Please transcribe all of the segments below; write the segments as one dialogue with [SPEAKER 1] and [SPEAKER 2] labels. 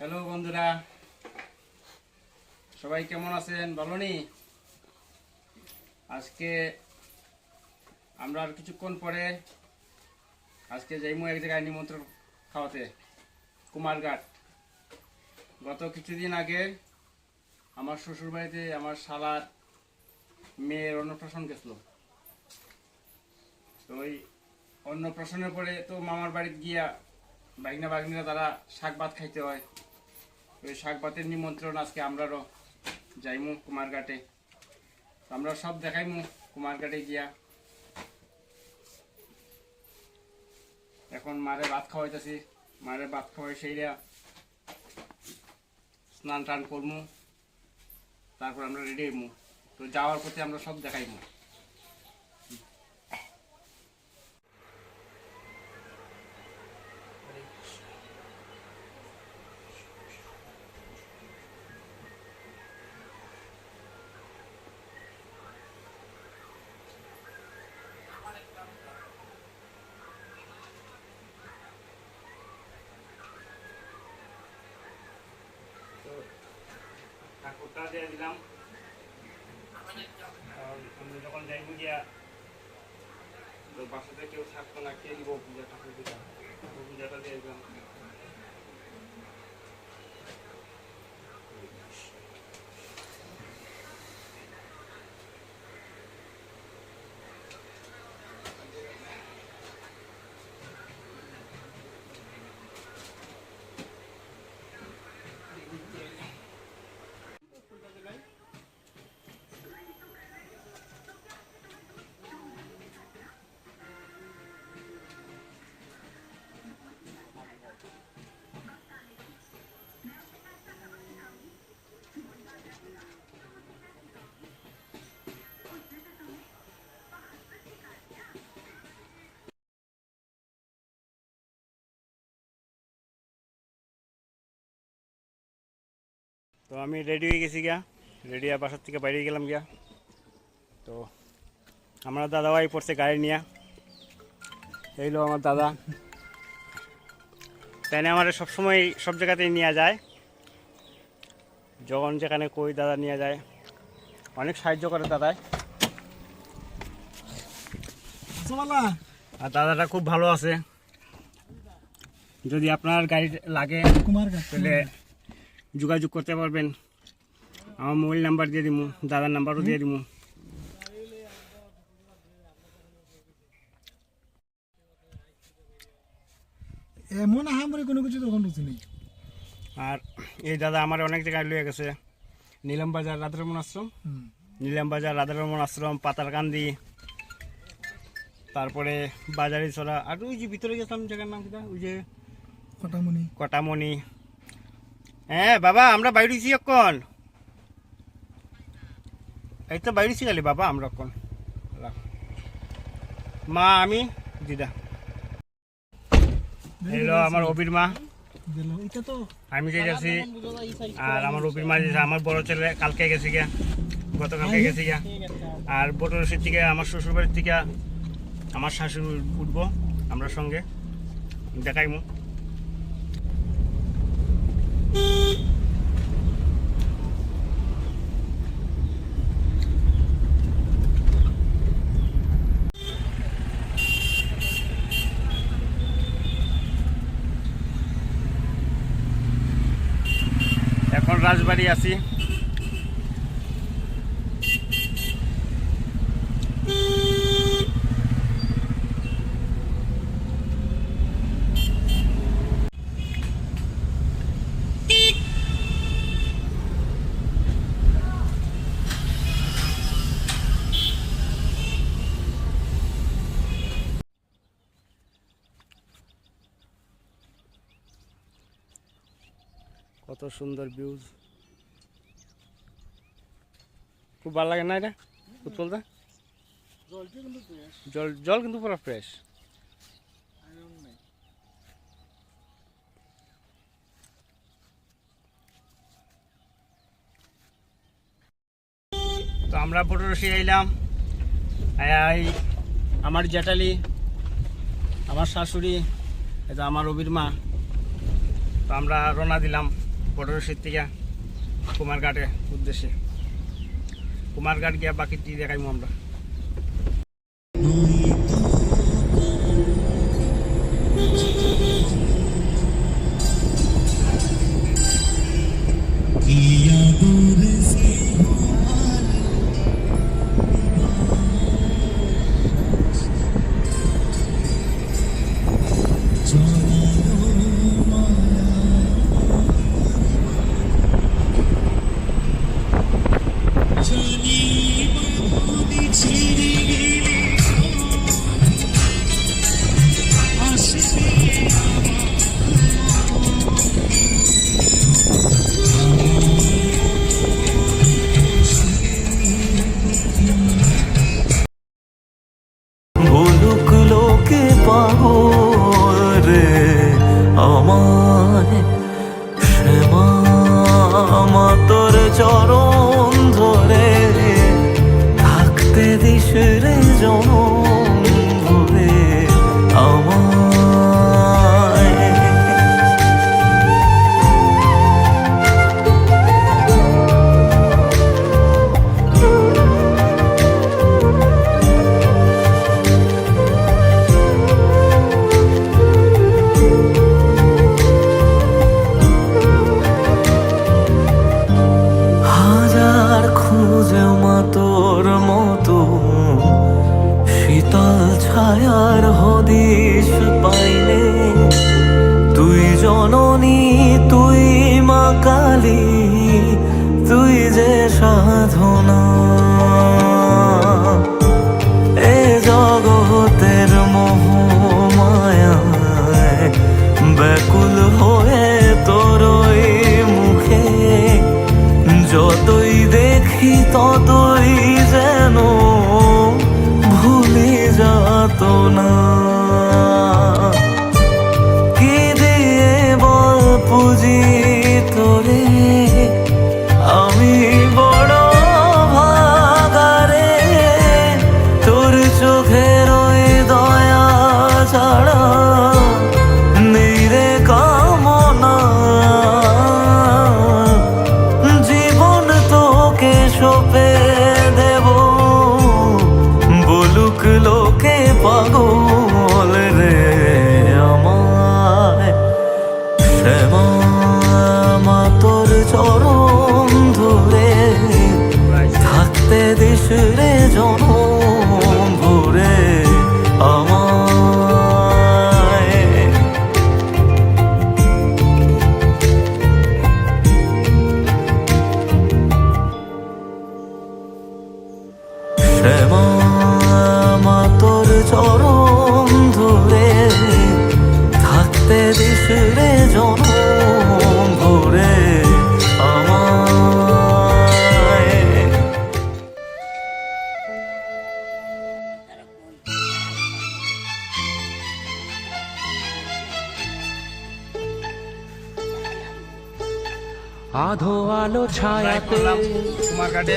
[SPEAKER 1] Hello বন্ধুরা। সবাই কেমন আছেন? ভালো নি? আজকে আমরা আর কিছুক্ষণ পরে আজকে যাইমু এক জায়গায় নিমন্ত্রণ খাওয়াতে, কুমারঘাট। গত কিছুদিন আগে আমার শ্বশুর বাড়িতে আমার শালার মেয়ের অন্নপ্রাশন গেছিল। তো ওই অন্নপ্রাশনের পরে তো মামার বাড়িতে গিয়া বাগনা বাগনিরা তারা শাক ভাত খাইতে হয়। শাকপাতের নিমন্ত্রণ আজকে আমরারও যাইমু কুমারঘাটে। আমরা সব দেখাইমু কুমারঘাটে গিয়া। এখন মারে ভাত খাওয়াইতেছি, মারে ভাত খাওয়াই সেইরা স্নান টান করমু, তারপর আমরা রেডি হইমু। তো যাওয়ার পথে আমরা সব দেখাইমু তো ঠাকুরটা দিয়ে দিলাম। যখন যাইব গিয়া বাসাতে কেউ থাকতো না, কে দিব পূজা ঠাকুর পূজা পূজাটা দিয়ে দিলাম। তো আমি রেডি হয়ে গেছি গিয়া। রেডি হয়ে বাসার থেকে বাইরে গেলাম গিয়া। তো আমার দাদাভাই পড়ছে গাড়ি নিয়ে। এইলো আমার দাদা। তাই না আমার সবসময় সব জায়গাতেই নিয়ে যায়। যখন যেখানে কই দাদা নিয়ে যায়। অনেক সাহায্য করে দাদায় আর দাদাটা খুব ভালো আছে। যদি আপনার গাড়ি লাগে তাহলে যোগাযোগ করতে পারবেন। আমার মোবাইল নাম্বার দিয়ে দিমু দাদার নাম্বারও দিয়ে দিমু।
[SPEAKER 2] এমন আহামরি কোনো কিছু তখন রুচি নেই।
[SPEAKER 1] আর এই দাদা আমার অনেক জায়গায় লয়ে গেছে। নীলম বাজার রাধারমন আশ্রম। নীলম বাজার রাধারমন আশ্রম পাতারকান্দি। তারপরে বাজারি ছড়া আর ওই যে ভিতরে গেছিলাম জায়গার নাম কিটা ওই যে
[SPEAKER 2] কটামণি।
[SPEAKER 1] কটামণি। হ্যাঁ বাবা আমরা বাইরেছি এখন। এই তো বাইরেছি খালি বাবা আমরা এখন। মা আমি দিদা। এলো আমার অবির মা। আমি যে যাচ্ছি আর আমার অবির মা যে আমার বড় ছেলে কালকে গেছে গিয়া গতকালকে গেছি গিয়া। আর বটরসির থেকে আমার শ্বশুর বাড়ির থেকে আমার শাশুড়ি উঠবো আমরা সঙ্গে। দেখাইমু। এখন রাজবাড়ি আছি। কত সুন্দর ভিউজ খুব ভালো লাগে না এটা? উৎপলদা জল জল কিন্তু পুরো ফ্রেশ তো আমরা বটরসি আইলাম। আই আমার জেঠালি আমার শাশুড়ি এটা আমার অবির মা। তো আমরা রওনা দিলাম। পটরশির থেকে কুমারঘাটে উদ্দেশ্যে। কুমারঘাট গিয়া বাকিটি দেখাইবো আমরা।
[SPEAKER 3] বলুক চরণ ধরে থাকতে দিস রে জনম শ্যামা মা তোর চরণ ধরে থাকতে দিস রে জনম ভরে
[SPEAKER 4] আধো আলো ছায়াতে
[SPEAKER 1] করলাম কুমারঘাটে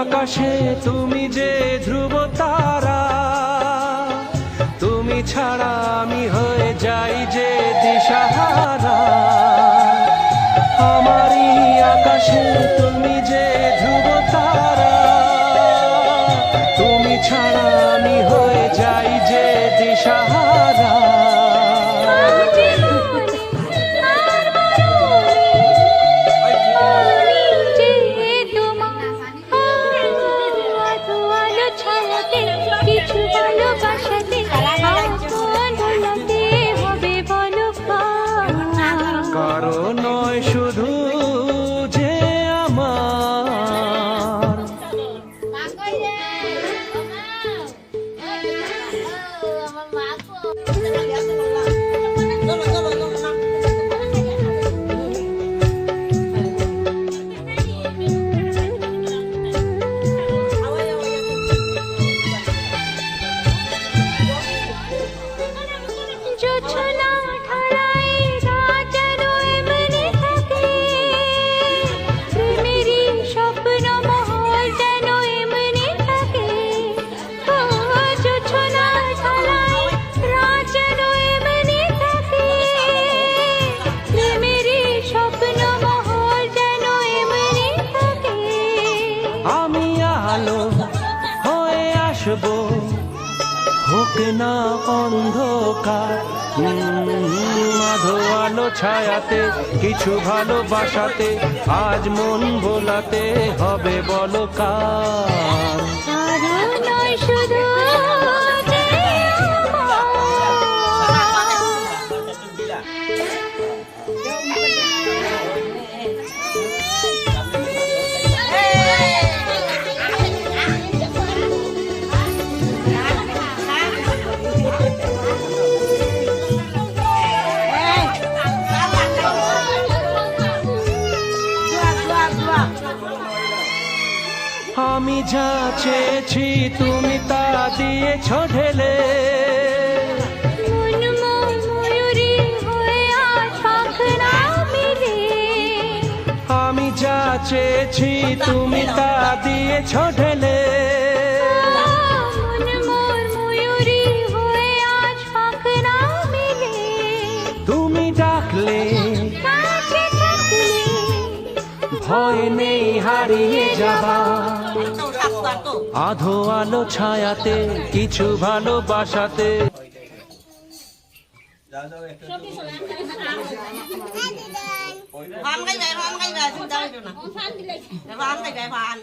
[SPEAKER 4] আকাশে তুমি যে ধ্রুব তারা, তুমি ছাড়া আমি হয়ে যাই যে দিশাহারা। আমারই আকাশে তুমি যে ধ্রুব তারা, তুমি ছাড়া না অন্ধকার। মাধো আলো ছায়াতে কিছু ভালোবাসাতে আজ মন ভোলাতে হবে বলো কার আমি যা চেয়েছি তুমি তা দিয়েছ ঢেলে। আমি যা চেয়েছি তুমি তা দিয়েছ ঢেলে। তুমি ডাকলে। ভয় নেই হারিয়ে যাবা আধো আলো ছায়াতে কিছু ভালোবাসাতে
[SPEAKER 5] ভান গাই যায় ভান গাই যায় চিন্তা করো না ভান গাই যায় ভান